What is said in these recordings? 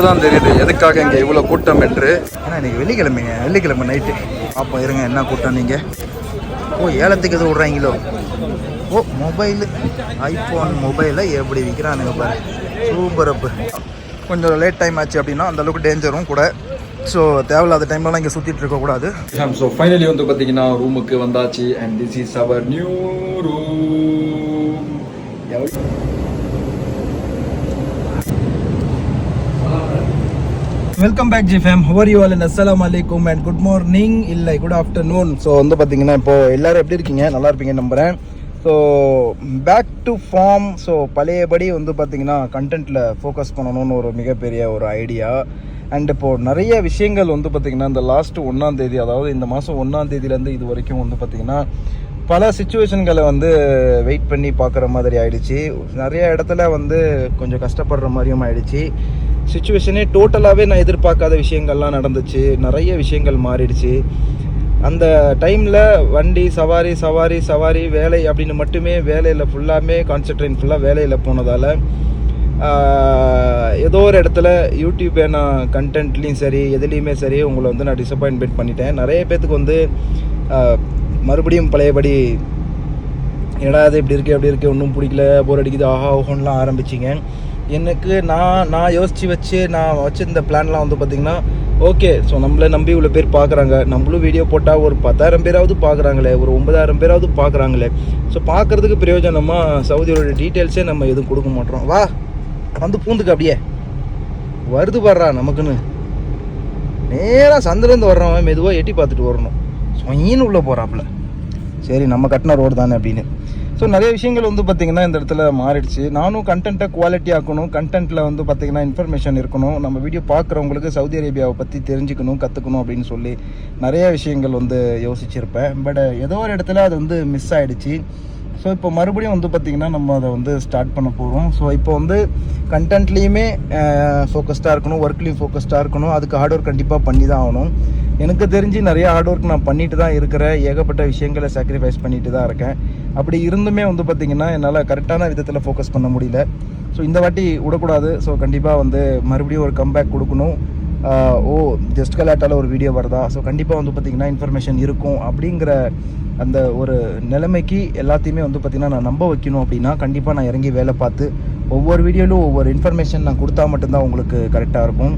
இப்போ தான் தெரியுது எதுக்காக இங்கே இவ்வளோ கூட்டம் என்று. ஏன்னா இன்னைக்கு வெள்ளிக்கிழமைங்க வெள்ளிக்கிழமை நைட்டு அப்போ இருங்க என்ன கூட்டம் நீங்கள் ஓ ஏலத்துக்கு எதுவும் விட்றாங்களோ? ஓ மொபைலு ஐஃபோன் மொபைலை எப்படி விற்கிறானுங்க பாரு. சூப்பர் அப்பு கொஞ்சம் லேட் டைம் ஆச்சு அப்படின்னா அந்த அளவுக்கு டேஞ்சரும் கூட. ஸோ தேவையில்லாத டைம்லலாம் இங்கே சுற்றிட்டு இருக்கக்கூடாது ஸோ ஃபைனலி வந்து பார்த்தீங்கன்னா ரூமுக்கு வந்தாச்சு and this is our new room welcome back G fam how are you all அஸ்ஸலாம் அலைக்கும் அண்ட் குட் மார்னிங் இல்லை குட் ஆஃப்டர்நூன் ஸோ வந்து பார்த்தீங்கன்னா இப்போ எல்லாரும் எப்படி இருக்கீங்க? நல்லா இருப்பீங்க நம்புகிறேன் so back to form so பழையபடி வந்து பார்த்தீங்கன்னா கண்டென்ட்டில் ஃபோக்கஸ் பண்ணணும்னு ஒரு மிகப்பெரிய ஒரு ஐடியா அண்ட் இப்போது நிறைய விஷயங்கள் வந்து பார்த்திங்கன்னா இந்த லாஸ்ட்டு ஒன்றாம் தேதி அதாவது இந்த மாதம் ஒன்றாம் தேதியிலேருந்து இது வரைக்கும் வந்து பார்த்திங்கன்னா பல சுச்சுவேஷன்களை வந்து வெயிட் பண்ணி பார்க்குற மாதிரி ஆயிடுச்சு. நிறைய இடத்துல வந்து கொஞ்சம் கஷ்டப்படுற மாதிரியும் ஆயிடுச்சு. சுச்சுவேஷனே டோட்டலாகவே நான் எதிர்பார்க்காத விஷயங்கள்லாம் நடந்துச்சு. நிறைய விஷயங்கள் மாறிடுச்சு. அந்த டைமில் வண்டி சவாரி சவாரி சவாரி வேலை அப்படின்னு மட்டுமே வேலையில் ஃபுல்லாமே கான்சன்ட்ரேட் ஃபுல்லாக வேலையில் போனதால் ஏதோ ஒரு இடத்துல யூடியூப் நான் கண்டென்ட்லேயும் சரி எதுலேயுமே சரி உங்களை வந்து நான் டிசப்பாயின்மெண்ட் பண்ணிட்டேன். நிறைய பேர்த்துக்கு வந்து மறுபடியும் பழையபடி என்னடா அது இப்படி இருக்குது அப்படி இருக்குது ஒன்றும் பிடிக்கல போர் அடிக்குது ஆஹா ஓஹோன்லாம் ஆரம்பிச்சிங்க. எனக்கு நான் நான் யோசித்து வச்சு நான் வச்சிருந்த பிளான்லாம் வந்து பார்த்திங்கன்னா ஓகே ஸோ நம்மளை நம்பி இவ்வளோ பேர் பார்க்குறாங்க நம்மளும் வீடியோ போட்டால் ஒரு பத்தாயிரம் பேராவது பார்க்குறாங்களே ஒரு ஒன்பதாயிரம் பேராவது பார்க்குறாங்களே ஸோ பார்க்குறதுக்கு பிரயோஜனமாக சவுதியோட டீட்டெயில்ஸே நம்ம எதுவும் கொடுக்க மாட்டோம். வா வந்து பூந்துக்கு அப்படியே. வருது பாடுறா நமக்குன்னு. நேராக சந்திலேருந்து வர்றவன் மெதுவாக எட்டி பார்த்துட்டு வரணும். சொயின்னு உள்ளே போகிறாப்புல சரி நம்ம கட்டின ரோடு தானே அப்படின்னு. ஸோ நிறைய விஷயங்கள் வந்து பார்த்திங்கன்னா இந்த இடத்துல மாறிடுச்சு. நானும் கண்டென்ட்டை குவாலிட்டி ஆக்கணும். கண்டென்ட்டில் வந்து பார்த்திங்கன்னா இன்ஃபர்மேஷன் இருக்கணும். நம்ம வீடியோ பார்க்குறவங்களுக்கு சவுதி அரேபியாவை பற்றி தெரிஞ்சுக்கணும் கற்றுக்கணும் அப்படின்னு சொல்லி நிறைய விஷயங்கள் வந்து யோசிச்சிருப்பேன். பட் ஏதோ ஒரு இடத்துல அது வந்து மிஸ் ஆகிடுச்சு ஸோ இப்போ மறுபடியும் வந்து பார்த்திங்கன்னா நம்ம அதை வந்து ஸ்டார்ட் பண்ண போகிறோம் ஸோ இப்போ வந்து கண்டென்ட்லேயுமே ஃபோக்கஸ்டாக இருக்கணும். ஒர்க்லேயும் ஃபோக்கஸ்டாக இருக்கணும். அதுக்கு ஹார்ட் ஒர்க் கண்டிப்பாக பண்ணி தான் ஆகணும். எனக்கு தெரிஞ்சு நிறைய ஹார்ட் ஒர்க் நான் பண்ணிட்டு தான் இருக்கிறேன். ஏகப்பட்ட விஷயங்களை சாக்ரிஃபைஸ் பண்ணிட்டு தான் இருக்கேன். அப்படி இருந்துமே வந்து பார்த்திங்கன்னா என்னால் கரெக்டான விதத்தில் ஃபோக்கஸ் பண்ண முடியல. ஸோ இந்த வாட்டி விடக்கூடாது. ஸோ கண்டிப்பாக வந்து மறுபடியும் ஒரு கம்பேக் கொடுக்கணும். ஓ ஜஸ்ட் கலாட்டால் ஒரு வீடியோ வருதா? ஸோ கண்டிப்பாக வந்து பார்த்திங்கன்னா இன்ஃபர்மேஷன் இருக்கும் அப்படிங்கிற அந்த ஒரு நிலைமைக்கு எல்லாத்தையுமே வந்து பார்த்திங்கன்னா நான் நம்ப வைக்கணும் அப்படின்னா கண்டிப்பாக நான் இறங்கி வேலை பார்த்து ஒவ்வொரு வீடியோவிலும் ஒவ்வொரு இன்ஃபர்மேஷன் நான் கொடுத்தா மட்டும்தான் உங்களுக்கு கரெக்டாக இருக்கும்.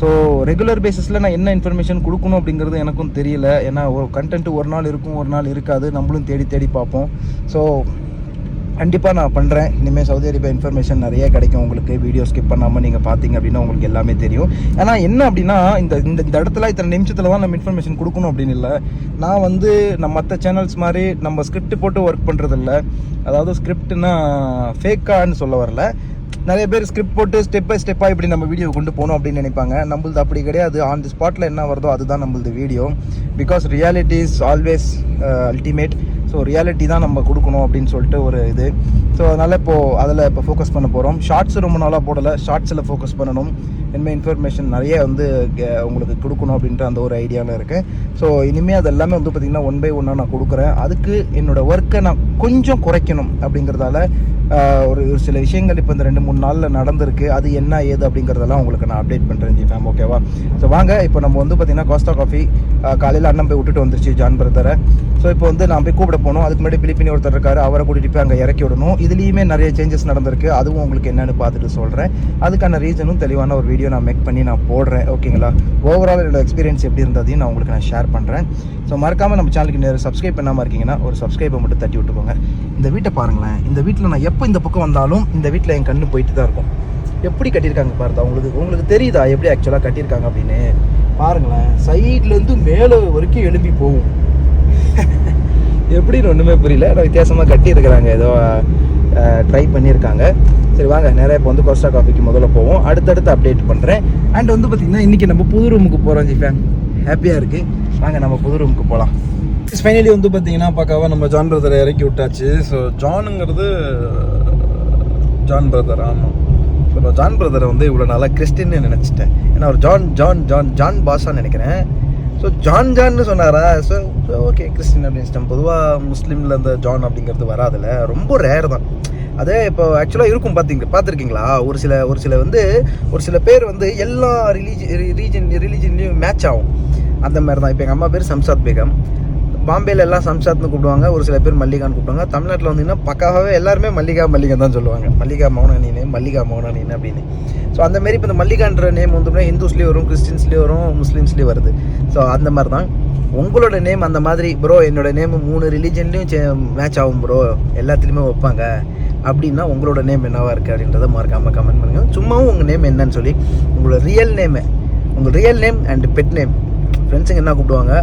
ஸோ ரெகுலர் பேசிஸில் நான் என்ன இன்ஃபர்மேஷன் கொடுக்கணும் அப்படிங்கிறது எனக்கும் தெரியல. ஏன்னா ஒரு கண்டென்ட் ஒரு நாள் இருக்கும் ஒரு நாள் இருக்காது. நம்மளும் தேடி தேடி பார்ப்போம். ஸோ கண்டிப்பாக நான் பண்ணுறேன் இனிமேல் சவுதி அரேபியா இன்ஃபர்மேஷன் நிறைய கிடைக்கும் உங்களுக்கு. வீடியோ ஸ்கிப் பண்ணாமல் நீங்கள் பார்த்தீங்க அப்படின்னா உங்களுக்கு எல்லாமே தெரியும். ஏன்னா என்ன அப்படின்னா இந்த இந்த இந்த இடத்துல இத்தனை நிமிஷத்தில் தான் நம்ம இன்ஃபர்மேஷன் கொடுக்கணும் அப்படின்னு இல்லை. நான் வந்து நம்ம மற்ற சேனல்ஸ் மாதிரி நம்ம ஸ்கிரிப்ட் போட்டு ஒர்க் பண்ணுறதில்ல அதாவது ஸ்கிரிப்ட்னா ஃபேக்கான்னு சொல்ல வரல. நிறைய பேர் ஸ்கிரிப்ட் போட்டு ஸ்டெப் பை ஸ்டெப்பாக இப்படி நம்ம வீடியோ கொண்டு போகணும் அப்படின்னு நினைப்பாங்க. நம்மளது அப்படி கிடையாது. ஆன் தி ஸ்பாட்டில் என்ன வருதோ அதுதான் நம்மளது video because reality is always ultimate so reality தான் நம்ம கொடுக்கணும் அப்படின்னு சொல்லிட்டு ஒரு இது. ஸோ அதனால் இப்போது அதில் இப்போ ஃபோக்கஸ் பண்ண போகிறோம் ஷார்ட்ஸ் ரொம்ப நாளாக போடலை. ஷார்ட்ஸில் ஃபோக்கஸ் பண்ணணும். இனிமேல் இன்ஃபர்மேஷன் நிறைய வந்து கே- உங்களுக்கு கொடுக்கணும் அப்படின்ற அந்த ஒரு ஐடியாவில் இருக்கேன் ஸோ இனிமேல் அது எல்லாமே வந்து பார்த்திங்கன்னா ஒன் பை ஒன்னாக நான் கொடுக்குறேன். அதுக்கு என்னோடய ஒர்க்கை நான் கொஞ்சம் குறைக்கணும் அப்படிங்கிறதால ஒரு ஒரு சில விஷயங்கள் இப்போ இந்த ரெண்டு மூணு நாளில் நடந்திருக்கு. அது என்ன ஏது அப்படிங்கிறதெல்லாம் உங்களுக்கு நான் அப்டேட் பண்ணுறேன் ஜி ஃபேம் ஓகேவா ஸோ வாங்க இப்போ நம்ம வந்து பார்த்திங்கன்னா கோஸ்டா காஃபி காலையில் அண்ணன் போய் விட்டுட்டு வந்துருச்சு ஜான் பிரதரை ஸோ இப்போ வந்து நான் போய் கூப்பிட போகணும் அதுக்கு முன்னாடி பிலிப்பினி ஒருத்தர் இருக்காரு. அவரை கூட்டிகிட்டு போய் அங்கே இறக்கி விடணும். இதுலேயுமே நிறைய சேஞ்சஸ் நடந்திருக்கு. அதுவும் உங்களுக்கு என்னென்னு பார்த்துட்டு சொல்கிறேன் அதுக்கான ரீசனும் தெளிவான ஒரு வீடியோ நான் மேக் பண்ணி நான் போடுறேன். ஓகேங்களா ஓவரால் என்னோடய எக்ஸ்பீரியன்ஸ் எப்படி இருந்ததையும் நான் உங்களுக்கு நான் ஷேர் பண்ணுறேன் ஸோ மறக்காமல் நம்ம சேனலுக்கு நேரம் சப்ஸ்கிரைப் பண்ணாமல் இருக்கீங்கன்னா ஒரு சப்ஸ்கிரைப்பை மட்டும் தட்டி விட்டுக்கோங்க. இந்த வீட்டை பாருங்களேன். இந்த வீட்டில் நான் எப்போ இந்த பக்கம் வந்தாலும் இந்த வீட்டில் என் கண்ணு போயிட்டு தான் இருக்கும். எப்படி கட்டியிருக்காங்க பாருதா உங்களுக்கு உங்களுக்கு தெரியுதா எப்படி ஆக்சுவலாக கட்டியிருக்காங்க அப்படின்னு? பாருங்களேன் சைட்லேருந்து மேலே வரைக்கும் எழும்பி போகும். எப்படின்னு ஒன்றுமே புரியல. ஆனால் வித்தியாசமாக கட்டியிருக்கிறாங்க. ஏதோ ட்ரை பண்ணியிருக்காங்க. சரி வாங்க நிறைய இப்போ வந்து கோஸ்டா காஃபிக்கு முதல்ல போவோம். அடுத்தடுத்து அப்டேட் பண்ணுறேன் அண்ட் வந்து பார்த்திங்கன்னா இன்றைக்கி நம்ம புது ரூமுக்கு போகிறோம் ஜிஃபேன் ஹாப்பியாக இருக்குது வாங்க நம்ம புது ரூமுக்கு போகலாம் ஃபைனலி வந்து பார்த்தீங்கன்னா பக்காவாக நம்ம ஜான் பிரதரை இறக்கி விட்டாச்சு. ஸோ ஜானுங்கிறது ஜான் பிரதர் ஆமாம் ஸோ நான் ஜான் பிரதரை வந்து இவ்வளோ நாளாக கிறிஸ்டின்னு நினச்சிட்டேன். ஏன்னா அவர் ஜான் ஜான் ஜான் ஜான் பாஷான்னு நினைக்கிறேன். ஸோ ஜான் ஜான்னு சொன்னாரா? ஸோ ஓகே கிறிஸ்டின் அப்படின்னு பொதுவாக முஸ்லீமில் இந்த ஜான் அப்படிங்கிறது வராதுல்ல. ரொம்ப ரேர் தான். அதே இப்போ ஆக்சுவலாக இருக்கும் பார்த்தீங்க பார்த்துருக்கீங்களா ஒரு சில ஒரு சில வந்து ஒரு சில பேர் வந்து எல்லா ரிலீஜி ரீஜன் ரிலீஜன்லேயும் மேட்ச் ஆகும். அந்த மாதிரி தான் இப்போ எங்கள் அம்மா பேர் சம்சாத் பேகம். பாம்பேல எல்லாம் சம்சாத்னு கூப்பிடுவாங்க. ஒரு சில பேர் மல்லிகான்னு கூப்பிடுவாங்க. தமிழ்நாட்டில் வந்தீங்கன்னா பக்காவே எல்லாருமே மல்லிகா மல்லிகா தான் சொல்லுவாங்க. மல்லிகா மௌனா நீனு மல்லிகா மௌனா நீனு அப்படின்னு. ஸோ அந்த மாதிரி இப்போ இந்த மல்லிகான்ற நேம் வந்து ஹிந்துஸ்லேயும் வரும் கிறிஸ்டின்ஸ்லேயும் வரும் முஸ்லீம்ஸ்லேயும் வருது. ஸோ அந்த மாதிரி தான் உங்களோட நேம் அந்த மாதிரி ப்ரோ என்னோட நேம் மூணு ரிலீஜன்லேயும் மேட்ச் ஆகும் ப்ரோ எல்லாத்துலேயுமே வைப்பாங்க. அப்படின்னா உங்களோட நேம் என்னவாக இருக்குது அப்படின்றத மறக்காமல் கமெண்ட் பண்ணுங்கள் சும்மாவும் உங்கள் நேம் என்னன்னு சொல்லி உங்களோட ரியல் நேமு உங்கள் real name and pet name ஃப்ரெண்ட்ஸுங்க என்ன கூப்பிடுவாங்க?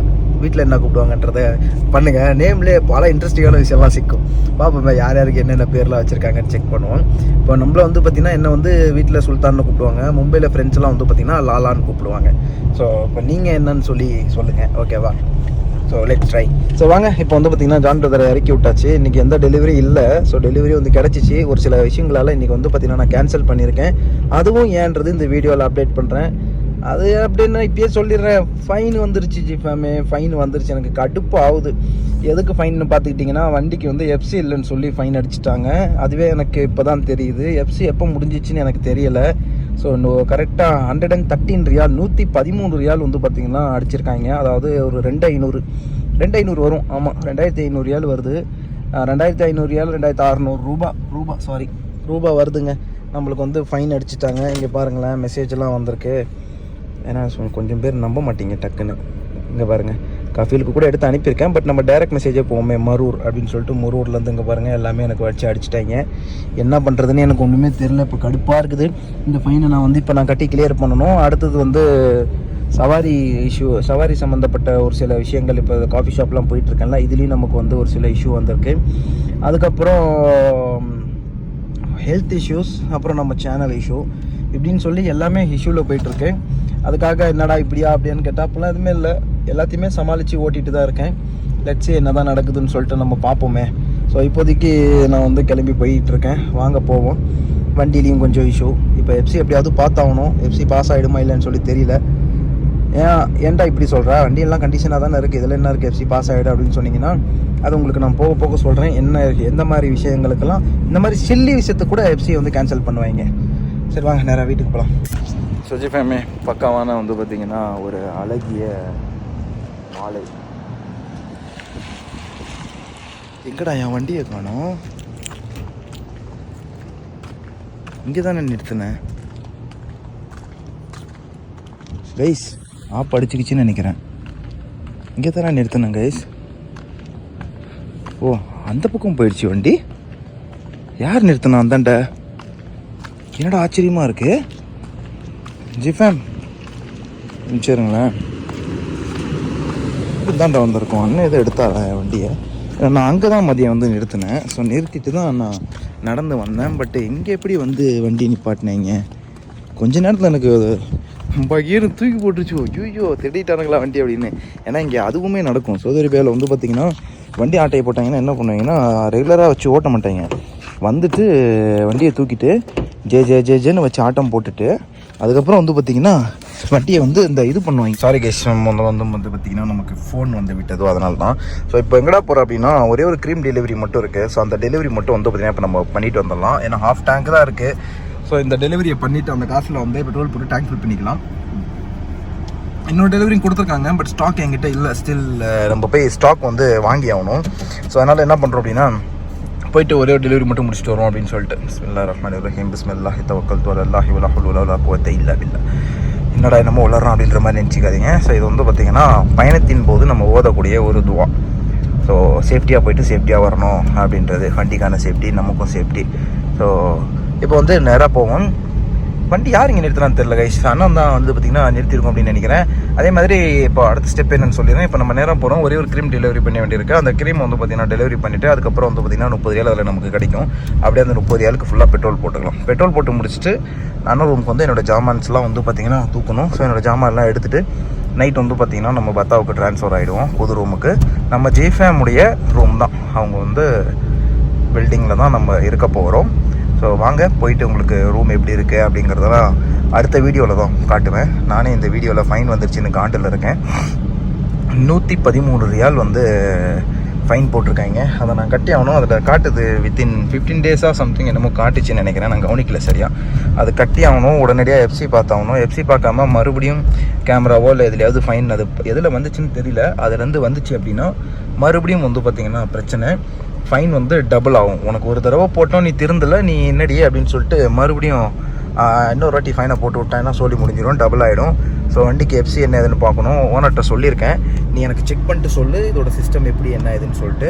வீட்டில் என்ன கூப்பிடுவாங்கன்றத பண்ணுங்கள் நேம்லேயே பல இன்ட்ரெஸ்டிங்கான விஷயம்லாம் சிக்கும். பார்ப்போம் யார் யாருக்கு என்னென்ன பேர்லாம் வச்சுருக்காங்கன்னு செக் பண்ணுவோம். இப்போ நம்மள வந்து பார்த்திங்கன்னா என்ன வந்து வீட்டில் சுல்தான்னு கூப்பிடுவாங்க மும்பையில் ஃப்ரெண்ட்ஸ்லாம் வந்து பார்த்திங்கன்னா லாலான்னு கூப்பிடுவாங்க. ஸோ இப்போ நீங்கள் என்னன்னு சொல்லி சொல்லுங்கள் ஓகேவா ஸோ லெட் ட்ரை ஸோ வாங்க இப்போ வந்து பார்த்தீங்கன்னா ஜான் பிரதரை இறக்கி விட்டாச்சு. இன்றைக்கி எந்த டெலிவரி இல்லை. ஸோ டெலிவரி வந்து கிடச்சிச்சு. ஒரு சில விஷயங்களால் இன்றைக்கி வந்து பார்த்தீங்கன்னா நான் கேன்சல் பண்ணியிருக்கேன். அதுவும் ஏன்றது இந்த வீடியோவில் அப்டேட் பண்ணுறேன் அது அப்படின்னு இப்பயே சொல்லிடுறேன். ஃபைன் வந்துருச்சு ஜிஃபாமே ஃபைன் வந்துருச்சு. எனக்கு கடுப்பு ஆகுது. எதுக்கு ஃபைன்னு பார்த்துக்கிட்டிங்கன்னா வண்டிக்கு வந்து எஃப்சி இல்லைன்னு சொல்லி ஃபைன் அடிச்சிட்டாங்க. அதுவே எனக்கு இப்போ தான் தெரியுது எஃப்சி எப்போ முடிஞ்சிச்சுன்னு எனக்கு தெரியலை. ஸோ கரெக்டாக ஹண்ட்ரட் அண்ட் தேர்ட்டின் ரியால் நூற்றி பதிமூணு ரியால் வந்து பார்த்திங்கன்னா அடிச்சிருக்காங்க. அதாவது ஒரு ரெண்டு ஐநூறு. ரெண்டு ஐநூறு வரும். ஆமாம் ரெண்டாயிரத்தி ஐநூறு ரியால் வருது. ரெண்டாயிரத்தி ஐநூறு ரியால் ரெண்டாயிரத்தி அறநூறு ரூபா ரூபா சாரி ரூபா வருதுங்க. நம்மளுக்கு வந்து ஃபைன் அடிச்சிட்டாங்க. இங்கே பாருங்களேன் மெசேஜ்லாம் வந்திருக்கு. ஏன்னா சொ- கொஞ்சம் பேர் நம்ப மாட்டீங்க டக்குன்னு. இங்கே பாருங்கள் கஃபீலுக்கு கூட எடுத்து அனுப்பியிருக்கேன் பட் நம்ம டைரக்ட் மெசேஜே போவோமே மரூர் அப்படின்னு சொல்லிட்டு மரூர்லேருந்து இங்கே பாருங்கள் எல்லாமே எனக்கு வச்சு அடிச்சிட்டாங்க. என்ன பண்ணுறதுன்னு எனக்கு ஒன்றுமே தெரில இப்போ கடுப்பாக இருக்குது. இந்த ஃபைனை நான் வந்து இப்போ நான் கட்டி கிளியர் பண்ணணும். அடுத்தது வந்து சவாரி இஷ்யூ சவாரி சம்மந்தப்பட்ட ஒரு சில விஷயங்கள் இப்போ காஃபி ஷாப்லாம் போயிட்டுருக்கேன்ல இதுலேயும் நமக்கு வந்து ஒரு சில இஷ்யூ வந்திருக்கு. அதுக்கப்புறம் ஹெல்த் இஷ்யூஸ் அப்புறம் நம்ம சேனல் இஷ்யூ இப்படின்னு சொல்லி எல்லாமே இஷ்யூவில் போயிட்டுருக்கு அதுக்காக என்னடா இப்படியா அப்படின்னு கேட்டால் அப்போல்லாம் எதுவுமே இல்லை. எல்லாத்தையுமே சமாளித்து ஓட்டிகிட்டு தான் இருக்கேன். லட்சி என்ன தான் நடக்குதுன்னு சொல்லிட்டு நம்ம பார்ப்போமே. ஸோ இப்போதைக்கு நான் வந்து கிளம்பி போயிட்டு இருக்கேன். வாங்க போவோம். வண்டிலையும் கொஞ்சம் இஷ்யூ இப்போ எஃப்சி எப்படியாவது பார்த்தாகணும். எஃப்சி பாஸ் ஆகிடுமா இல்லைன்னு சொல்லி தெரியல. ஏன் ஏன்டா இப்படி சொல்கிறேன் வண்டியெல்லாம் கண்டிஷனாக தானே இருக்குது இதில் என்ன இருக்குது எஃப்சி பாஸ் ஆகிடும் அப்படின்னு சொன்னீங்கன்னா அது உங்களுக்கு நான் போக போக சொல்கிறேன் என்ன எந்த மாதிரி விஷயங்களுக்கெல்லாம் இந்த மாதிரி சில்லி விஷயத்தை கூட எஃப்சி வந்து கேன்சல் பண்ணுவாங்க. சரி வாங்க நேராக வீட்டுக்கு போகலாம் சுஜி ஃபேமே பக்காவான வந்து பார்த்திங்கன்னா ஒரு அழகிய மாலை. எங்கடா என் வண்டியை காணும்? இங்கே தானே நிறுத்தினேன் கைஸ் ஆப் அடிச்சுக்கிச்சின்னு நினைக்கிறேன். இங்கே தானே நிறுத்தினேன் கைஸ் ஓ அந்த பக்கம் போயிடுச்சு வண்டி? யார் நிறுத்தினா அந்தாண்ட? என்னடா ஆச்சரியமாக இருக்குது ஜிஃபேம். சரிங்களேன் இதாண்டா வந்திருக்கோம். அண்ணன் எதை எடுத்தாரா வண்டியை? நான் அங்கே தான் மதியம் வந்து நிறுத்தினேன். ஸோ நிறுத்திட்டு தான் நான் நடந்து வந்தேன். பட் இங்கே எப்படி வந்து வண்டி நிப்பாட்டினீங்க? கொஞ்ச நேரத்தில் எனக்கு பகீர்னு தூக்கி போட்டுருச்சு. ஐயோ திட்டிட்டானுங்களா வண்டி அப்படின்னு. ஏன்னா இங்கே அதுவுமே நடக்கும். சோதரி பேரில் வந்து பார்த்திங்கன்னா வண்டி ஆட்டையை போட்டாங்கன்னா என்ன பண்ணுவீங்கன்னா ரெகுலராக வச்சு ஓட்ட மாட்டாங்க. வந்துட்டு வண்டியை தூக்கிட்டு ஜே ஜே ஜே ஜேன்னு வச்சு ஆட்டம் போட்டுட்டு அதுக்கப்புறம் வந்து பார்த்தீங்கன்னா வண்டியை வந்து இந்த இது பண்ணுவாங்க. சாரி கேஷ் வந்து வந்து வந்து பார்த்தீங்கன்னா நமக்கு ஃபோன் வந்து விட்டதோ அதனால தான் ஸோ இப்போ எங்கடா போகிறோம் அப்படின்னா ஒரே ஒரு க்ரீம் டெலிவரி மட்டும் இருக்குது ஸோ அந்த டெலிவரி மட்டும் வந்து பார்த்திங்கன்னா இப்போ நம்ம பண்ணிட்டு வந்துடலாம். ஏன்னா ஹாஃப் டேங்க் தான் இருக்குது ஸோ இந்த டெலிவரியை பண்ணிவிட்டு அந்த காசில் வந்து பெட்ரோல் போட்டு டேங்க் ஃபில் பண்ணிக்கலாம். இன்னொரு டெலிவரி கொடுத்துருக்காங்க பட் ஸ்டாக் என்கிட்ட இல்லை. ஸ்டில் நம்ம போய் ஸ்டாக் வந்து வாங்கி ஆகணும். ஸோ அதனால் என்ன பண்ணுறோம் அப்படின்னா போயிட்டு ஒரே ஒரு டெலிவரி மட்டும் முடிச்சுட்டு வரோம் அப்படின்னு சொல்லிட்டு. பிஸ்மில்லா ரஹ்மான் ரஹீம் பிஸ்மில்லாஹி தவக்கல் துவல் அல்லாஹி உலா உலா குவத்தை இல்லா பில்லா என்னடா என்னமோ உலர்றோம் அப்படின்ற மாதிரி நினச்சிக்காதீங்க. ஸோ இது வந்து பார்த்திங்கன்னா பயணத்தின் போது நம்ம ஓதக்கூடிய ஒரு துவா. ஸோ சேஃப்டியாக போயிட்டு சேஃப்டியாக வரணும் அப்படின்றது வண்டிக்கான சேஃப்டி நமக்கும் சேஃப்டி ஸோ இப்போ வந்து நேராக போவோம். வண்டி யார் இங்கே நிறுத்தினான்னு தெரியல கைஸ் அண்ணன் தான் வந்து பார்த்திங்கன்னா நிறுத்திருக்கோம் அப்படின்னு நினைக்கிறேன். அதே மாதிரி இப்போ அடுத்த ஸ்டெப் என்னன்னு சொல்லிடுறேன். இப்போ நம்ம நேரம் போகிறோம் ஒரே ஒரு க்ரீம் டெலிவரி பண்ண வேண்டியிருக்கு. அந்த க்ரீம் வந்து பார்த்திங்கன்னா டெலிவரி பண்ணிவிட்டு அதுக்கப்புறம் வந்து பார்த்திங்கன்னா முப்பது ஏழு அதில் நமக்கு கிடைக்கும். அப்படியே அந்த முப்பது ஏழுக்கு ஃபுல்லாக பெட்ரோல் போட்டுக்கலாம். பெட்ரோல் போட்டு முடிச்சுட்டு அண்ணன் ரூமுக்கு வந்து என்னோட ஜாமான்ஸ்லாம் வந்து பார்த்திங்கன்னா தூக்கணும். ஸோ என்னோட ஜாமான்லாம் எடுத்துகிட்டு நைட் வந்து பார்த்திங்கன்னா நம்ம பத்தாவுக்கு ட்ரான்ஸ்ஃபர் ஆகிடுவோம் புது ரூமுக்கு நம்ம ஜேஃபேமுடைய ரூம் தான். அவங்க வந்து பில்டிங்கில் தான் நம்ம இருக்க போகிறோம் ஸோ வாங்க போயிட்டு உங்களுக்கு ரூம் எப்படி இருக்குது அப்படிங்கிறதெல்லாம் அடுத்த வீடியோவில் தான் காட்டுவேன். நானே இந்த வீடியோவில் ஃபைன் வந்துருச்சுன்னு காண்டில் இருக்கேன். நூற்றி பதிமூணு ரியால் வந்து ஃபைன் போட்டிருக்காங்க. அதை நான் கட்டி ஆகணும். அதில் காட்டுது வித்தின் ஃபிஃப்டீன் டேஸாக சம்திங் என்னமோ காட்டுச்சுன்னு நினைக்கிறேன். நான் கவனிக்கல சரியா. அது கட்டி ஆகணும். உடனடியாக எஃப்சி பார்த்தாகணும். எஃப்சி பார்க்காம மறுபடியும் கேமராவோ இல்லை எதுலையாவது ஃபைன் அது எதில் வந்துச்சுன்னு தெரியல. அதுலேருந்து வந்துச்சு அப்படின்னா மறுபடியும் வந்து பார்த்திங்கன்னா பிரச்சனை. ஃபைன் வந்து டபுள் ஆகும். உனக்கு ஒரு தடவை போட்டோம் நீ திருந்தல நீ என்னடி அப்படின்னு சொல்லிட்டு மறுபடியும் இன்னொரு வாட்டி ஃபைனை போட்டு விட்டாங்கன்னா சொல்லி முடிஞ்சிடும் டபுள் ஆகிடும் ஸோ வண்டிக்கு எஃப்சி என்ன ஏதுன்னு பார்க்கணும். ஓனர்கிட்ட சொல்லியிருக்கேன். நீ எனக்கு செக் பண்ணிட்டு சொல்லு இதோட சிஸ்டம் எப்படி என்ன ஏதுன்னு சொல்லிட்டு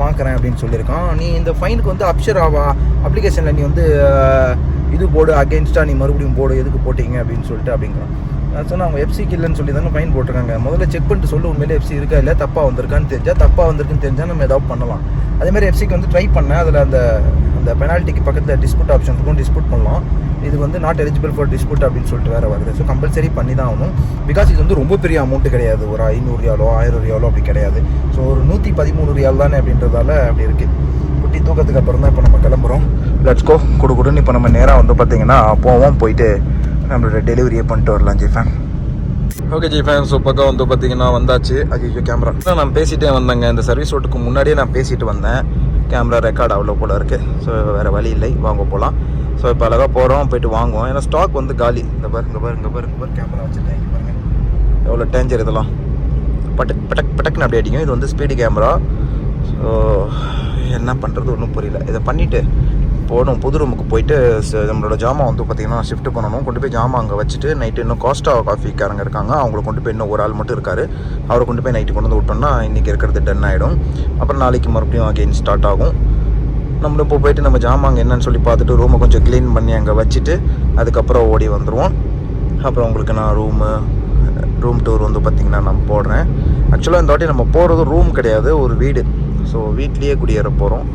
பார்க்குறேன் அப்படின்னு சொல்லியிருக்கான். நீ இந்த ஃபைனுக்கு வந்து அப்ஷர் ஆவா? அப்ளிகேஷனில் நீ வந்து இது போடு அகேன்ஸ்டாக நீ மறுபடியும் போடு எதுக்கு போட்டீங்க அப்படின்னு சொல்லிட்டு அப்படிங்கிறான். நான் அவங்க எஃப்சிக்கு இல்லைன்னு சொல்லி தானே ஃபைன் போட்டிருக்காங்க. முதல்ல செக் பண்ணிட்டு சொல்லு உண்மையிலே எஃப்சி இருக்கா இல்லை தப்பாக வந்திருக்கான்னு தெரிஞ்சால் தப்பாக வந்திருக்குன்னு தெரிஞ்சால் நம்ம ஏதாவது பண்ணலாம். அதேமாதிரி எஃப்சிக்கு வந்து ட்ரை பண்ணேன். அதில் அந்த அந்த பெனால்ட்டிக்கு பக்கத்தில் டிஸ்பியூட் ஆப்ஷன் இருக்கும் டிஸ்பியூட் பண்ணலாம். இது வந்து நாட் எலிஜிபிள் ஃபார் டிஸ்பியூட் அப்படின்னு சொல்லிட்டு வேறு வருது. ஸோ கம்பல்சரி பண்ணி தான் ஆகணும். பிகாஸ் இது வந்து ரொம்ப பெரிய அமௌண்ட்டு கிடையாது. ஒரு ஐநூறு ரியாலோ ஆயிரம் ரியாலோ அப்படி கிடையாது. ஸோ ஒரு நூற்றி பதிமூணு ரியால் தானே அப்படின்றதால அப்படி இருக்குது குட்டி தூக்கத்துக்கு அப்புறம் தான் இப்போ நம்ம கிளம்புறோம். லெட்ஸ் கொடுக்குடுன்னு குடு குடுன்னு இப்போ நம்ம நேராக வந்து பார்த்தீங்கன்னா போவோம் போயிட்டு நம்மளோட டெலிவரியை பண்ணிட்டு வரலாம் ஜிஃபேன் ஓகே ஜிஃபேன் ஸோ பக்கம் வந்து பார்த்தீங்கன்னா வந்தாச்சு. ஐயோ கேமரா நான் பேசிகிட்டே வந்தேங்க. இந்த சர்வீஸ் ரோட்டுக்கு முன்னாடியே நான் பேசிட்டு வந்தேன். கேமரா ரெக்கார்ட் அவ்வளோ போல இருக்குது ஸோ வேறு வழி இல்லை. வாங்க போகலாம் ஸோ இப்போ அழகாக போகிறோம் போயிட்டு வாங்குவோம். ஏன்னா ஸ்டாக் வந்து காலி. இந்த பாரு இங்கே பாரு இங்கே பாரு இங்கே பாரு. கேமரா வச்சுருக்கேன். இங்கே பாருங்க. எவ்வளோ டேஞ்சர் இதெல்லாம். பட்டக் பட்டக் பட்டக்னு அப்படி அடிக்கும். இது வந்து ஸ்பீடு கேமரா ஸோ என்ன பண்ணுறது ஒன்றும் புரியல. இதை பண்ணிவிட்டு போகணும் புது ரூமுக்கு போயிட்டு நம்மளோட ஜாமான் வந்து பார்த்திங்கன்னா ஷிஃப்ட் பண்ணணும். கொண்டு போய் ஜாமான் அங்கே வச்சுட்டு நைட்டு இன்னும் காஸ்டா காஃபிக்காரங்க இருக்காங்க. அவங்கள கொண்டு போய் இன்னும் ஒரு ஆள் மட்டும் இருக்கார். அவரை கொண்டு போய் நைட்டு கொண்டு வந்து விட்டோம்னா இன்றைக்கி இருக்கிறது டன் ஆகிடும் அப்புறம் நாளைக்கு மறுபடியும் அகைன் ஸ்டார்ட் ஆகும். நம்மளும் இப்போ போயிட்டு நம்ம ஜாமான் அங்கே என்னன்னு சொல்லி பார்த்துட்டு ரூமை கொஞ்சம் க்ளீன் பண்ணி அங்கே வச்சுட்டு அதுக்கப்புறம் ஓடி வந்துடுவோம் அப்புறம் உங்களுக்கு நான் ரூமு ரூம் டூர் வந்து பார்த்திங்கன்னா நான் போடுறேன். ஆக்சுவலாக இந்த வாட்டி நம்ம போகிறது ரூம் கிடையாது ஒரு வீடு. ஸோ வீட்லேயே குடியேற போகிறோம்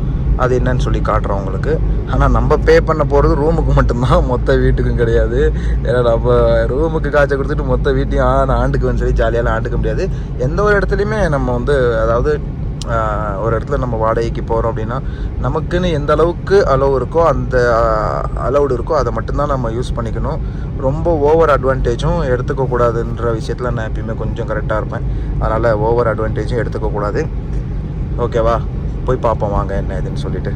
அது என்னன்னு சொல்லி காட்டுறோம் உங்களுக்கு. ஆனால் நம்ம பே பண்ண போகிறது ரூமுக்கு மட்டும்தான். மொத்த வீட்டுக்கும் கிடையாது. ஏன்னா நம்ம ரூமுக்கு காய்ச்சல் கொடுத்துட்டு மொத்த வீட்டையும் ஆ நான் ஆண்டுக்குவேன்னு சொல்லி ஜாலியாலாம் ஆண்டுக்க முடியாது. எந்த ஒரு இடத்துலையுமே நம்ம வந்து அதாவது ஒரு இடத்துல நம்ம வாடகைக்கு போகிறோம் அப்படின்னா நமக்குன்னு எந்த அளவுக்கு அளவு இருக்கோ அந்த அலவுடு இருக்கோ அதை மட்டும்தான் நம்ம யூஸ் பண்ணிக்கணும். ரொம்ப ஓவர் அட்வான்டேஜும் எடுத்துக்கக்கூடாதுன்ற விஷயத்தில் நான் எப்பயுமே கொஞ்சம் கரெக்டாக இருப்பேன். அதனால் ஓவர் அட்வான்டேஜும் எடுத்துக்கக்கூடாது ஓகேவா போய் பார்ப்போம். வாங்க என்ன ஏதுன்னு சொல்லிட்டு.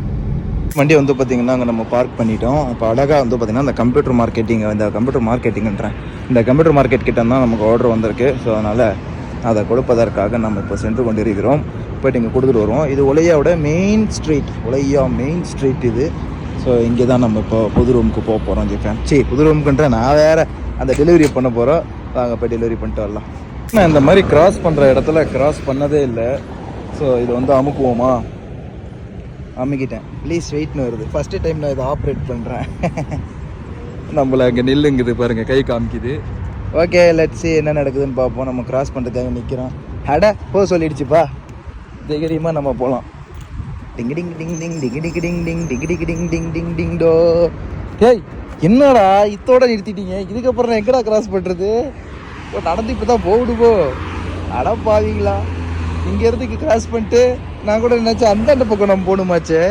வண்டி வந்து பார்த்திங்கன்னா அங்கே நம்ம பார்க் பண்ணிட்டோம். இப்போ அழகாக வந்து பார்த்திங்கன்னா இந்த கம்ப்யூட்டர் மார்க்கெட்டிங் இந்த கம்ப்யூட்டர் மார்க்கெட்டிங்கன்றேன் இந்த கம்ப்யூட்டர் மார்க்கெட் கிட்ட தான் நமக்கு ஆர்டர் வந்திருக்கு. ஸோ அதனால் அதை கொடுப்பதற்காக நம்ம இப்போ சென்று கொண்டிருக்கிறோம். போய்ட்டு இங்கே கொடுத்துட்டு வருவோம். இது உலையாவோட main street Olaya main street இது. ஸோ இங்கே தான் நம்ம இப்போ புது ரூமுக்கு போக போகிறோம் ஜிஃபேன் சரி புது ரூமுக்குன்ற நான் வேறு அந்த டெலிவரி பண்ண போகிறோம் வாங்க போய் டெலிவரி பண்ணிட்டு வரலாம். நான் இந்த மாதிரி கிராஸ் பண்ணுற இடத்துல கிராஸ் பண்ணதே இல்லை. ஸோ இது வந்து அமுக்குவோமா? அமுக்கிட்டேன் ப்ளீஸ் வெயிட்னு வருது ஃபஸ்ட்டு டைம் நான் இதை ஆப்ரேட் பண்ணுறேன் நம்மளை அங்கே நில்லுங்குது பாருங்கள் கை காமிக்குது ஓகே லட்ஸி என்ன நடக்குதுன்னு பார்ப்போம் நம்ம கிராஸ் பண்ணுறதுக்காக நிற்கிறோம் அட போ சொல்லிடுச்சுப்பா தைரியமாக நம்ம போகலாம் டிங் டிங் டிங் டிங் டிங் டிங் டிங் டிங் டிங் டிங் டிங் டிங் டிங் டிங் டோ ஏய் என்னடா இத்தோட நிறுத்திட்டீங்க இதுக்கப்புறம் நான் எங்கடா கிராஸ் பண்ணுறது இப்போ நடந்து இப்போ தான் போகுது போ அட பாவீங்களா இங்கேருந்து கிராஸ் பண்ணிட்டு நான் கூட நினச்சேன் அந்தாண்ட பக்கம் நம்ம போகணுமாச்சே.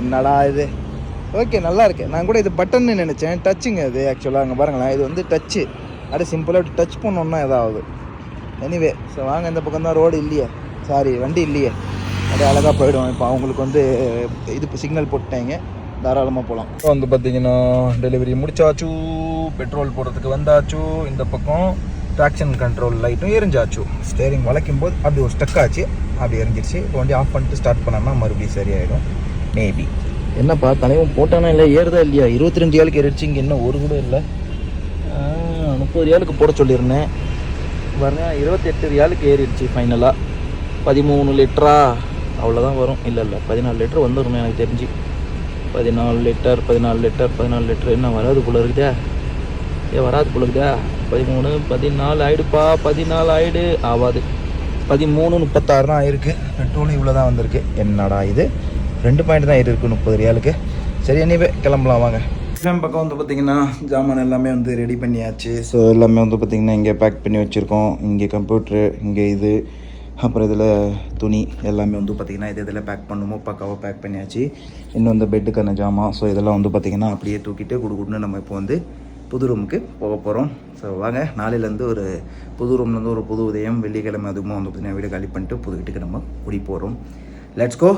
என்னடா இது? ஓகே நல்லா இருக்கு நான் கூட இது பட்டன்னு நினச்சேன். டச்சுங்க இது ஆக்சுவலாக அங்கே பாருங்களேன் இது வந்து டச்சு அப்படியே சிம்பிளாக டச் பண்ணோன்னா ஏதாவது. எனிவே ஸோ வாங்க இந்த பக்கம் தான் ரோடு இல்லையே. சாரி வண்டி இல்லையே. அப்படியே அழகாக போயிடுவோம். இப்போ அவங்களுக்கு வந்து இது இப்போ சிக்னல் போட்டாங்க தாராளமாக போகலாம் இப்போ வந்து பார்த்தீங்கன்னா டெலிவரி முடிச்சாச்சு. பெட்ரோல் போடுறதுக்கு வந்தாச்சு. இந்த பக்கம் ட்ராக்ஷன் கண்ட்ரோல் லைட்டும் எரிஞ்சாச்சு. ஸ்டேரிங் வளைக்கும் போது அப்படி ஒரு ஸ்டக் ஆச்சு. அப்படி எரிஞ்சிருச்சு. இப்போ வண்டி ஆஃப் பண்ணிட்டு ஸ்டார்ட் பண்ணோம்னா மறுபடியும் சரியாயிடும். மேபி என்னப்பா தலைவன் போட்டானா இல்லை ஏறுதா இல்லையா? இருபத்தி ரெண்டு ஏழுக்கு ஏறிடுச்சு இங்கே இன்னும் ஒரு கூட இல்லை. முப்பது ஏழுக்கு போட சொல்லியிருந்தேன் பாருங்க இருபத்தெட்டு ஏழுக்கு ஏறிடுச்சு ஃபைனலாக பதிமூணு லிட்டரா? அவ்வளோதான் வரும். இல்லை இல்லை பதினாலு லிட்டர் வந்துடும் எனக்கு தெரிஞ்சு. பதினாலு லிட்டர் பதினாலு லிட்டர் பதினாலு லிட்டர். என்ன வராது போல இருக்குதா. ஏ வராது போல இருக்குதா. பதிமூணு பதினாலு ஆயிடுப்பா பதினாலு ஆயிடு ஆகாது பதிமூணு முப்பத்தாறு தான் ஆயிருக்கு. பெட்ரோலும் இவ்வளோ தான் வந்திருக்கு. என்னடா இது? ரெண்டு பாயிண்ட் தான் இருக்கு முப்பது ரியாலுக்கு. சரி எனிவே கிளம்பலாம் வாங்க. எக்ஸாம் பக்கம் வந்து பார்த்திங்கன்னா ஜாமான் எல்லாமே வந்து ரெடி பண்ணியாச்சு. ஸோ எல்லாமே வந்து பார்த்திங்கன்னா இங்கே பேக் பண்ணி வச்சுருக்கோம். இங்கே கம்ப்யூட்ரு இங்கே இது அப்புறம் இதில் துணி எல்லாமே வந்து பார்த்திங்கன்னா இது இதில் பேக் பண்ணுமோ பக்காவாக பேக் பண்ணியாச்சு. இன்னும் வந்து பெட்டுக்கான ஜாமான். ஸோ இதெல்லாம் வந்து பார்த்திங்கன்னா அப்படியே தூக்கிட்டு குடுகுடுன்னு நம்ம இப்போ வந்து புது ரூமுக்கு போக போகிறோம் ஸோ வாங்க நாளையிலேருந்து ஒரு புது ரூம்லேருந்து ஒரு புது உதயம் வெள்ளிக்கிழமை அதுவும் வந்து பார்த்தீங்கன்னா வீடு காலி பண்ணிட்டு புது வீட்டுக்கு நம்ம குடி போகிறோம் லெட்ஸ் கோ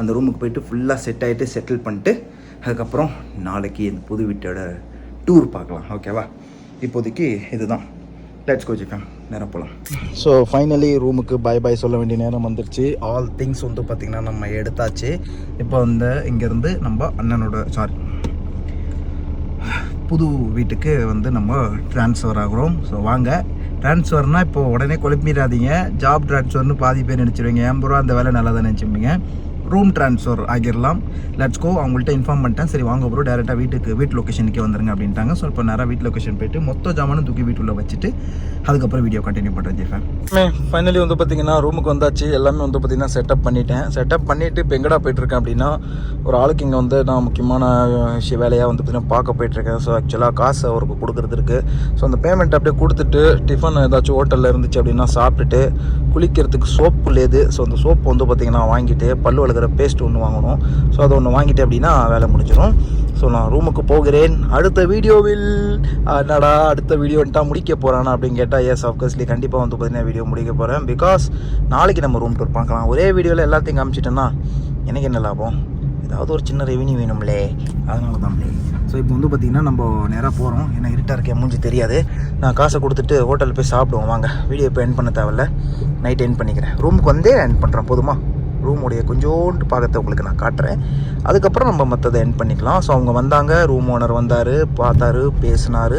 அந்த ரூமுக்கு போயிட்டு ஃபுல்லாக செட் ஆகிட்டு செட்டில் பண்ணிட்டு அதுக்கப்புறம் நாளைக்கு இந்த புது வீட்டோட டூர் பார்க்கலாம். ஓகேவா இப்போதைக்கு இதுதான். லெட்ஸ் கோ ஜிஃபேம் நேரம் போகலாம் ஸோ ஃபைனலி ரூமுக்கு பை பை சொல்ல வேண்டிய நேரம் வந்துருச்சு. ஆல் திங்ஸ் வந்து பார்த்திங்கன்னா நம்ம எடுத்தாச்சு. இப்போ வந்து இங்கேருந்து நம்ம அண்ணனோட சாரி புது வீட்டுக்கு வந்து நம்ம ட்ரான்ஸ்ஃபர் ஆகுறோம். ஸோ வாங்க. ட்ரான்ஸ்ஃபர்னால் இப்போ உடனே குழப்பிடாதீங்க. ஜாப் ட்ரான்ஸ்ஃபர்னு பாதி பேர் நினச்சிருவீங்க. எண்பது ரூபா அந்த வேலை நல்லா தான் நினச்சிப்பீங்க ரூம் ட்ரான்ஸ்ஃபர் ஆகிடலாம் லெட்ஸ் கோ அவங்கள்ட்ட இன்ஃபார்ம் பண்ணிட்டேன். சரி வாங்க ப்ரோ டேரெக்டாக வீட்டுக்கு வீட்டு லொக்கேஷனுக்கே வந்துருங்க அப்படின்ட்டாங்க. ஸோ இப்போ நேராக வீட்டு லொக்கேஷன் போயிட்டு மொத்த ஜாமானும் தூக்கி வீட்டுள்ள வச்சுட்டு அதுக்கப்புறம் வீடியோ கண்டினியூ பண்ணுறேன் ஜெஃபேன் ஃபைனலி வந்து பார்த்தீங்கன்னா ரூமுக்கு வந்தாச்சு. எல்லாமே வந்து பார்த்தீங்கன்னா செட்டப் பண்ணிட்டேன். செட்டப் பண்ணிவிட்டு இப்போ எங்கடா போயிட்டுருக்கேன் அப்படின்னா ஒரு ஆளுக்கு இங்கே வந்து நான் முக்கியமான விஷய வேலையாக வந்து பார்த்தீங்கன்னா பார்க்க போயிட்டுருக்கேன். ஸோ ஆக்சுவலாக காசு அவருக்கு கொடுக்குறது இருக்குது ஸோ அந்த பேமெண்ட் அப்படியே கொடுத்துட்டு டிஃபன் ஏதாச்சும் ஹோட்டலில் இருந்துச்சு அப்படின்னா சாப்பிட்டுட்டு குளிக்கிறதுக்கு சோப்பு லேது. ஸோ அந்த சோப்பு வந்து பார்த்திங்கன்னா வாங்கிட்டு பல்லு வளர்க்குற பேஸ்ட் ஒன்று வாங்கணும். ஸோ அதை ஒன்று வாங்கிட்டு அப்படின்னா வேலை முடிஞ்சிடும் ஸோ நான் ரூமுக்கு போகிறேன். அடுத்த வீடியோவில் என்னடா அடுத்த வீடியோன்ட்டா முடிக்க போகிறானா அப்படின்னு கேட்டால் எஸ் ஆஃப்கோர்ஸ்லி கண்டிப்பாக வந்து பார்த்தீங்கன்னா வீடியோ முடிக்க போகிறேன் பிகாஸ் நாளைக்கு நம்ம ரூம் டூர் பார்க்கலாம். ஒரே வீடியோவில் எல்லாத்தையும் காமிச்சிட்டேன்னா எனக்கு என்ன லாபம்? ஏதாவது ஒரு சின்ன ரெவின்யூ வேணும்லே. அதனால தான் ஸோ இப்போ வந்து பார்த்திங்கன்னா நம்ம நேராக போகிறோம் ஏன்னா இருட்டாக இருக்கேன் மூஞ்சி தெரியாது. நான் காசை கொடுத்துட்டு ஹோட்டலில் போய் சாப்பிடுவோம். வாங்க. வீடியோ இப்போ என் பண்ண தேவையில்ல. நைட் என் பண்ணிக்கிறேன். ரூமுக்கு வந்தே என் பண்ணுறேன் போதுமா? ரூமுடைய கொஞ்சோண்டு பாகத்தை உங்களுக்கு நான் காட்டுறேன். அதுக்கப்புறம் நம்ம மற்றதை என் பண்ணிக்கலாம். ஸோ அவங்க வந்தாங்க ரூம் ஓனர் வந்தார் பார்த்தாரு பேசினார்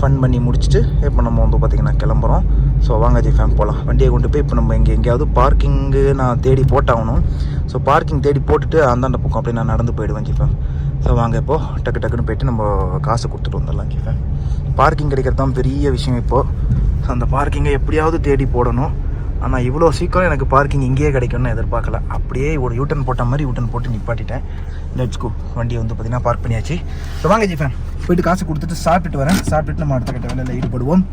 ஃபன் பண்ணி முடிச்சுட்டு இப்போ நம்ம வந்து பார்த்திங்கன்னா கிளம்புறோம். ஸோ வாங்க ஜி ஃபேம் போகலாம் வண்டியை கொண்டு போய் இப்போ நம்ம இங்கே எங்கேயாவது பார்க்கிங்கு நான் தேடி போட்டாகணும். ஸோ பார்க்கிங் தேடி போட்டுட்டு அந்தாண்ட பக்கம் அப்படியே நான் நடந்து போயிடுவேன் ஜி ஃபேம் ஸோ வாங்க இப்போது டக்கு டக்குன்னு போயிட்டு நம்ம காசு கொடுத்துட்டு வந்துடலாம் ஜி ஃபேம் பார்க்கிங் கிடைக்கிறது தான் பெரிய விஷயம் இப்போது ஸோ அந்த பார்க்கிங்கை எப்படியாவது தேடி போடணும். ஆனால் இவ்வளோ சீக்கிரம் எனக்கு பார்க்கிங் இங்கேயே கிடைக்கும்னு எதிர்பார்க்கல. அப்படியே ஒரு யூட்டன் போட்ட மாதிரி யூட்டன் போட்டு நிப்பாட்டிட்டேன். லெட்ஸ் கோ வண்டியை வந்து பார்த்தீங்கன்னா பார்க் பண்ணியாச்சு. ஸோ வாங்க ஜிஃபேன் போயிட்டு காசு கொடுத்துட்டு சாப்பிட்டுட்டு வரேன். சாப்பிட்டுட்டு நம்ம அடுத்த கட்ட வேலையில் ஈடுபடுவோம்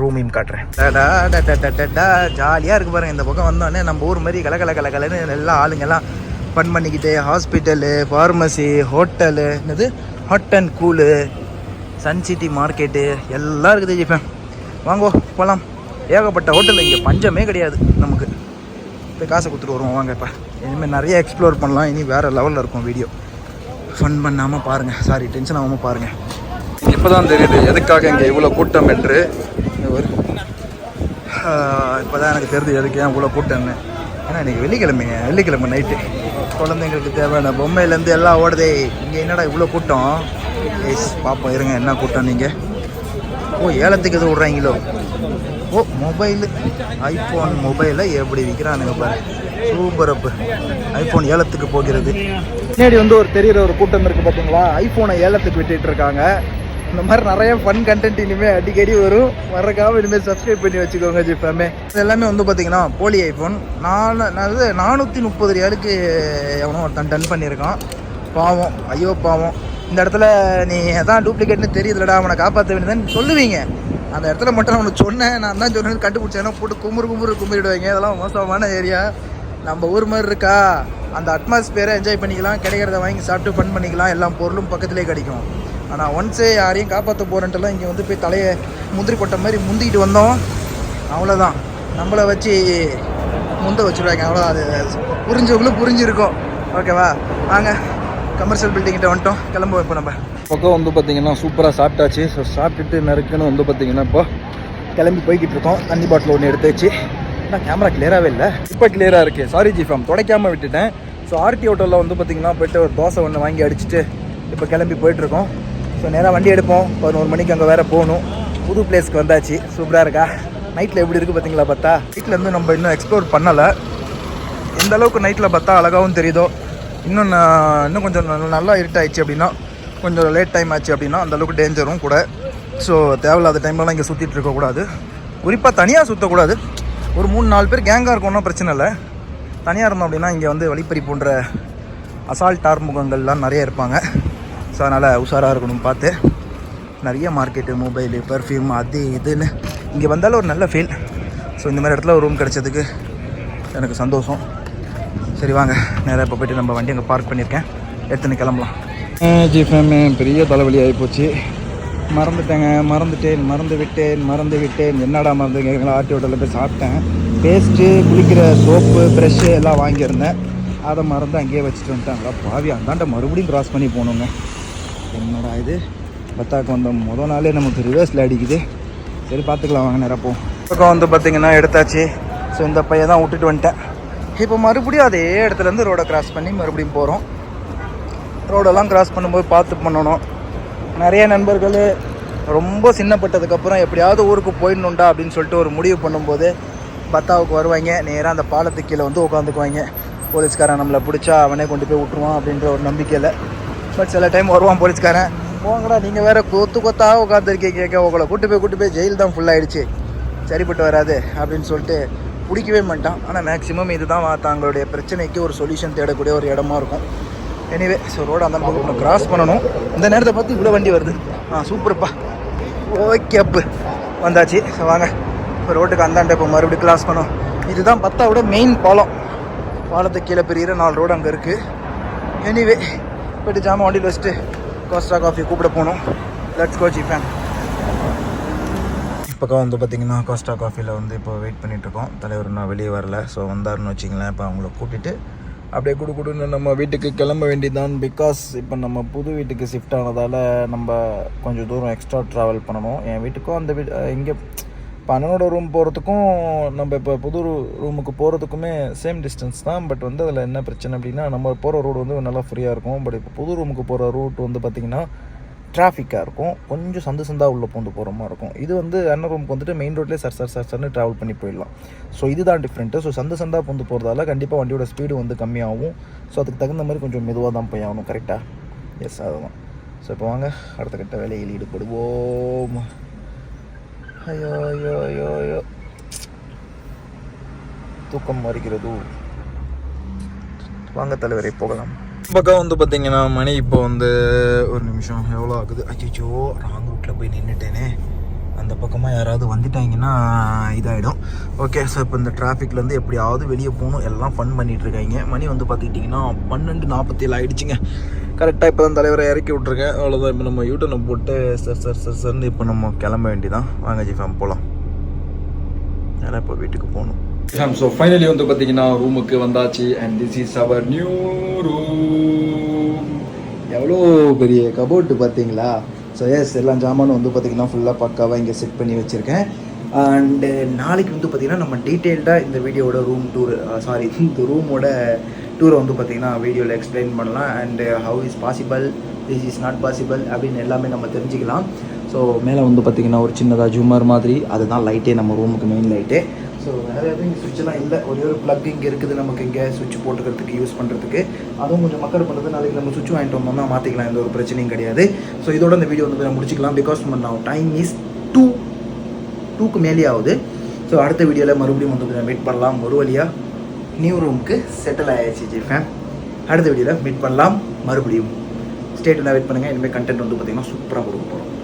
ரூமையும் காட்டுறேன். ஜாலியாக இருக்கு பாருங்க. இந்த பக்கம் வந்தோடனே நம்ம ஊர் மாதிரி கலகல கல எல்லா ஆளுங்கெல்லாம் ஃபன் பண்ணிக்கிட்டு ஹாஸ்பிட்டலு ஃபார்மசி ஹோட்டலு என்னது? Hot and cool Sun City market எல்லாம் இருக்குது ஜிஃபேன் வாங்கோ போகலாம் ஏகப்பட்ட ஹோட்டல் இங்கே பஞ்சமே கிடையாது நமக்கு. போய் காசை கொடுத்துட்டு வருவோம் வாங்க இப்போ. இனிமேல் நிறைய எக்ஸ்ப்ளோர் பண்ணலாம். இனி வேறு லெவலில் இருக்கும் வீடியோ ஃபன் பண்ணாமல் பாருங்கள் சாரி டென்ஷன் ஆகாமல் பாருங்கள் இப்போ தான் தெரியுது எதுக்காக இங்கே இவ்வளோ கூட்டம் என்று. ஒரு இப்போ தான் எனக்கு தெரியுது எதுக்கு ஏன் இவ்வளோ கூட்டம்னு. ஏன்னா இன்றைக்கி வெள்ளிக்கிழமைங்க. வெள்ளிக்கிழமை நைட்டு குழந்தைங்களுக்கு தேவையான பொம்மையிலேருந்து எல்லாம் ஓடுதே. இங்கே என்னடா இவ்வளோ கூட்டம்? ஏஸ் பார்ப்போம் இருங்க என்ன கூட்டம் நீங்கள் ஓ ஏலத்துக்கு எதுவும் விட்றாங்களோ? ஓ மொபைலு ஐஃபோன் மொபைலை எப்படி விற்கிறானுங்க பாரு. சூப்பர் அப்பு ஐஃபோன் ஏலத்துக்கு போகிறது. பின்னாடி வந்து ஒரு தெரிகிற ஒரு கூட்டம் இருக்குது பார்த்தீங்களா ஐஃபோனை ஏலத்துக்கு விட்டுட்டு இருக்காங்க. இந்த மாதிரி நிறைய ஃபன் கண்டென்ட் இனிமேல் அடிக்கடி வரும். மறக்காம இனிமேல் சப்ஸ்கிரைப் பண்ணி வச்சுக்கோங்க ஜிப்பாமே இது எல்லாமே வந்து பார்த்தீங்கன்னா போலி ஐஃபோன் நாலு அதாவது நானூற்றி முப்பது ரியாலுக்கு எவனோ ஒருத்தன் டன் பண்ணியிருக்கான். பாவம். ஐயோ பாவம். இந்த இடத்துல நீ அதான் டூப்ளிகேட்னு தெரியுதுலடா. அவனை காப்பாற்ற வேண்டியதுன்னு சொல்லுவீங்க. அந்த இடத்துல மட்டும் நான் உனக்கு சொன்னேன். நான் தான் சொன்னேன் கண்டுபிடிச்சேன்னா போட்டு குமுறு குமுறு கும்பிடுவாங்க இதெல்லாம் மோசமான ஏரியா. நம்ம ஊர் மாதிரி இருக்கா? அந்த அட்மாஸ்பியரை என்ஜாய் பண்ணிக்கலாம். கிடைக்கிறத வாங்கி சாப்பிட்டு ஃபன் பண்ணிக்கலாம். எல்லா பொருளும் பக்கத்துலேயே கிடைக்கும். ஆனால் ஒன்ஸே யாரையும் காப்பாற்ற போகிறேன்ட்டுலாம் இங்கே வந்து போய் தலையை முந்திரி கொட்டை மாதிரி முந்திக்கிட்டு வந்தோம். அவ்வளோதான் நம்மளை வச்சு முந்த வச்சுருவாங்க. அவ்வளோ அது புரிஞ்சவங்களும் புரிஞ்சிருக்கும். ஓகேவா வாங்க. கமர்ஷியல் பில்டிங்கிட்ட வந்துட்டோம். கிளம்புவோம் இப்போ நம்ம. பக்கம் வந்து பார்த்தீங்கன்னா சூப்பராக சாப்பிட்டாச்சு. ஸோ சாப்பிட்டுட்டு நறுக்குன்னு வந்து பார்த்திங்கன்னா இப்போ கிளம்பி போய்கிட்டு இருக்கோம். தண்ணி பாட்டில் ஒன்று எடுத்து வச்சு ஆனால் கேமரா கிளியராகவே இல்லை. இப்போ கிளியராக இருக்குது சாரி ஜிஃபாம் துடைக்காமல் விட்டுட்டேன். ஸோ ஆர்டி ஹோட்டலில் வந்து பார்த்திங்கன்னா போயிட்டு ஒரு தோசை ஒன்று வாங்கி அடிச்சுட்டு இப்போ கிளம்பி போயிட்டுருக்கோம் ஸோ நேராக வண்டி எடுப்போம். பதினோரு மணிக்கு அங்கே வேறு போகணும். புது பிளேஸ்க்கு வந்தாச்சு. சூப்பராக இருக்கா? நைட்டில் எப்படி இருக்குது பார்த்தீங்களா பார்த்தா நைட்லேருந்து நம்ம இன்னும் எக்ஸ்ப்ளோர் பண்ணலை. எந்த அளவுக்கு நைட்டில் பார்த்தா அழகாகவும் தெரியுதோ. இன்னும் நான் இன்னும் கொஞ்சம் நல்லா இருட்டாயிடுச்சு அப்படின்னா கொஞ்சம் லேட் டைம் ஆச்சு அப்படின்னா அந்த அளவுக்கு டேஞ்சரும் கூட. ஸோ தேவையில்லாத டைம்லலாம் இங்கே சுற்றிட்டு இருக்கக்கூடாது குறிப்பாக தனியாக சுற்றக்கூடாது ஒரு மூணு நாலு பேர் கேங்காக இருக்கணும்னா பிரச்சனை இல்லை. தனியாக இருந்தோம் அப்படின்னா இங்கே வந்து வழிப்பறி போன்ற அசால்ட் ஆர்முகங்கள்லாம் நிறைய இருப்பாங்க. ஸோ அதனால் உஷாராக இருக்கணும் பார்த்து. நிறைய மார்க்கெட்டு மொபைலு பர்ஃப்யூம் அது இதுன்னு. இங்கே வந்தாலும் ஒரு நல்ல ஃபீல் ஸோ இந்த மாதிரி இடத்துல ஒரு ரூம் கிடச்சதுக்கு எனக்கு சந்தோஷம். சரி வாங்க. நேராக இப்போ போயிட்டு நம்ம வண்டி அங்கே பார்க் பண்ணியிருக்கேன். எடுத்துன்னு கிளம்பலாம். ஜி பெரிய தலைவலி ஆகிப்போச்சு மறந்துட்டேங்க மறந்துட்டேன் மறந்து விட்டேன் மறந்து விட்டேன் என்னடா மறந்து கேட்குறேன் ஆர்டி ஹோட்டலில் போய் சாப்பிட்டேன். பேஸ்ட்டு குளிக்கிற சோப்பு ப்ரெஷ்ஷு எல்லாம் வாங்கியிருந்தேன். அதை மறந்து அங்கேயே வச்சுட்டு வந்துட்டாங்களா? பாவி அந்தாண்ட மறுபடியும் கிராஸ் பண்ணி போகணுங்க. என்னடா இது? பத்தாக்கு வந்த முத நாளே நமக்கு ரிவர்ஸில் அடிக்குது. சரி பார்த்துக்கலாம். வாங்க நேரப்போ பக்கம் வந்து பார்த்தீங்கன்னா எடுத்தாச்சு. ஸோ இந்த பையன் தான் விட்டுட்டு வந்துட்டேன். இப்போ மறுபடியும் அதே இடத்துலேருந்து ரோடை கிராஸ் பண்ணி மறுபடியும் போகிறோம் ரோடெல்லாம் கிராஸ் பண்ணும்போது பார்த்து பண்ணணும். நிறைய நண்பர்கள் ரொம்ப சின்னப்பட்டதுக்கப்புறம் எப்படியாவது ஊருக்கு போயிடணுண்டா அப்படின்னு சொல்லிட்டு ஒரு முடிவு பண்ணும்போது பத்தாவுக்கு வருவாங்க. நேராக அந்த பாலத்துக்கு கீழே வந்து உட்காந்துக்குவாங்க போலீஸ்காரன் நம்மளை பிடிச்சா அவனே கொண்டு போய் விட்ருவான் அப்படின்ற ஒரு நம்பிக்கையில். பட் சில டைம் வருவான் போலீஸ்காரன். போங்கடா நீங்கள் வேறு கொத்து கொத்தாக உட்காந்துருக்கீங்க உங்களை கூட்டு போய் கூட்டு போய் ஜெயில் தான் ஃபுல்லாகிடுச்சு சரிப்பட்டு வராது அப்படின்னு சொல்லிட்டு பிடிக்கவே மாட்டான். ஆனால் மேக்ஸிமம் இதுதான் தங்களுடைய பிரச்சனைக்கு ஒரு சொல்யூஷன் தேடக்கூடிய ஒரு இடமா இருக்கும். எனிவே ஸோ ரோடு அந்த பக்கம் கிராஸ் பண்ணணும். இந்த நேரத்தை பார்த்து இவ்வளோ வண்டி வருது. ஆ சூப்பர்ப்பா ஓகே அப்பு. வந்தாச்சு. ஸோ வாங்க. இப்போ ரோட்டுக்கு அந்தாண்ட இப்போ மறுபடியும் கிராஸ் பண்ணோம் இதுதான் பத்தாவோட மெயின் பாலம். பாலத்துக்கு கீழே பெரிய நாலு ரோடு அங்கே இருக்குது எனிவே போய்ட்டு ஜாமான் வண்டியில் வச்சுட்டு கோஸ்டா காஃபி கூப்பிட போகணும். லெட்ஸ் கோச்சி ஃபேன் பக்கம் வந்து பார்த்திங்கன்னா கோஸ்டா காஃபியில் வந்து இப்போ வெயிட் பண்ணிகிட்ருக்கோம் இருக்கோம். தலைவர் நான் வெளியே வரல. ஸோ வந்தாருன்னு வச்சிங்களேன் இப்போ அவங்கள கூட்டிகிட்டு அப்படியே குடு குடுன்னு நம்ம வீட்டுக்கு கிளம்ப வேண்டியதான் பிகாஸ் இப்போ நம்ம புது வீட்டுக்கு ஷிஃப்ட் ஆனதால் நம்ம கொஞ்சம் தூரம் எக்ஸ்ட்ரா ட்ராவல் பண்ணணும். என் வீட்டுக்கும் அந்த வீடு இங்கே இப்போ அண்ணனோட ரூம் போகிறதுக்கும் நம்ம இப்போ புது ரூமுக்கு போகிறதுக்குமே சேம் டிஸ்டன்ஸ் தான். பட் வந்து அதில் என்ன பிரச்சனை அப்படின்னா நம்ம போகிற ரோடு வந்து நல்லா ஃப்ரீயாக இருக்கும். பட் இப்போ புது ரூமுக்கு போகிற ரூட் வந்து பார்த்திங்கன்னா டிராஃபிக்காக இருக்கும். கொஞ்சம் சந்து சந்தாக உள்ளே பூந்து போகிற மாதிரி இருக்கும். இது வந்து அன்னர் ரூமுக்கு வந்துட்டு மெயின் ரோட்லேயே சர் சர் சர் சர்னு ட்ராவல் பண்ணி போயிடலாம். ஸோ இதுதான் டிஃப்ரெண்ட்டு ஸோ சந்து சந்தாக பூந்து போகிறதால கண்டிப்பாக வண்டியோட ஸ்பீடு வந்து கம்மியாகும். ஸோ அதுக்கு தகுந்த மாதிரி கொஞ்சம் மெதுவாக தான் போய் ஆகணும் கரெக்டாக எஸ் அதுதான். ஸோ இப்போ வாங்க அடுத்த கட்ட வேலையில் ஈடுபடுவோம். ஐயோ ஐயோ ஐயோ ஐயோ. தூக்கம் வருகிறது வாங்க தலைவரை போகலாம். பக்கம் வந்து பார்த்தீங்கன்னா மணி இப்போ வந்து ஒரு நிமிஷம். எவ்வளோ ஆகுது? அச்சோ ராங் ரூட்டில் போய் நின்றுட்டேனே அந்த பக்கமாக யாராவது வந்துட்டாங்கன்னா இதாகிடும் ஓகே ஸோ இப்போ இந்த டிராஃபிக்லேருந்து எப்படியாவது வெளியே போகணும். எல்லாம் ஃபன் பண்ணிகிட்ருக்காங்க மணி வந்து பார்த்துக்கிட்டிங்கன்னா பன்னெண்டு நாற்பத்தேழு ஆகிடுச்சிங்க கரெக்டாக இப்போ தான் தலைவரை இறக்கி விட்ருக்கேன் அவ்வளோதான் இப்போ நம்ம யூட்டனை போட்டு சர் சர் சர் சர்னு இப்போ நம்ம கிளம்ப வேண்டியதான் வாங்க ஜிஃபாம் போகலாம் ஏன்னா இப்போ வீட்டுக்கு போகணும்? ஸோ ஃபைனலி வந்து பார்த்தீங்கன்னா ரூமுக்கு வந்தாச்சு. And this is our new room எவ்வளோ பெரிய கபோர்டு பார்த்தீங்களா ஸோ எஸ் எல்லா ஜாமானும் வந்து பார்த்தீங்கன்னா ஃபுல்லாக பக்காவாக இங்கே செட் பண்ணி வச்சுருக்கேன். அண்டு நாளைக்கு வந்து பார்த்தீங்கன்னா நம்ம டீட்டெயில்டாக இந்த வீடியோவோட ரூம் டூர் சாரி இந்த ரூமோட டூரை வந்து பார்த்தீங்கன்னா வீடியோவில் எக்ஸ்பிளைன் பண்ணலாம். And how is possible this is not possible அப்படின்னு எல்லாமே நம்ம தெரிஞ்சுக்கலாம். ஸோ மேலே வந்து பார்த்தீங்கன்னா ஒரு சின்னதாக ஜூமர் மாதிரி. அதுதான் லைட்டே நம்ம ரூமுக்கு மெயின் லைட்டே ஸோ வேறு எதுவும் இங்கே சுவிட்செல்லாம் இல்லை. ஒரே ஒரு ப்ளக் இங்கே இருக்குது. நமக்கு இங்கே சுவிட்ச் போட்டுக்கிறதுக்கு யூஸ் பண்ணுறதுக்கு அதுவும் கொஞ்சம் மக்கள் பண்ணுறது நாளைக்கு நம்ம சுவிட்ச் வாங்கிட்டு வந்தோம்னா மாற்றிக்கலாம் எந்த ஒரு பிரச்சனையும் கிடையாது. ஸோ இதோட இந்த வீடியோ வந்து நம்ம முடிச்சிக்கலாம். பிகாஸ் நான் டைம் இஸ் டூ டூக்கு மேலே ஆகுது. ஸோ அடுத்த வீடியோவில் மறுபடியும் வந்து மீட் பண்ணலாம். ஒரு வழியாக நியூ ரூமுக்கு செட்டில் ஆயாச்சு ஜிஃபேன் அடுத்த வீடியோவில் மீட் பண்ணலாம். மறுபடியும். ஸ்டேட்டில் வெயிட் பண்ணுங்கள் இனிமேல் கண்டென்ட் வந்து பார்த்திங்கன்னா சூப்பராக கொடுக்க போகிறோம்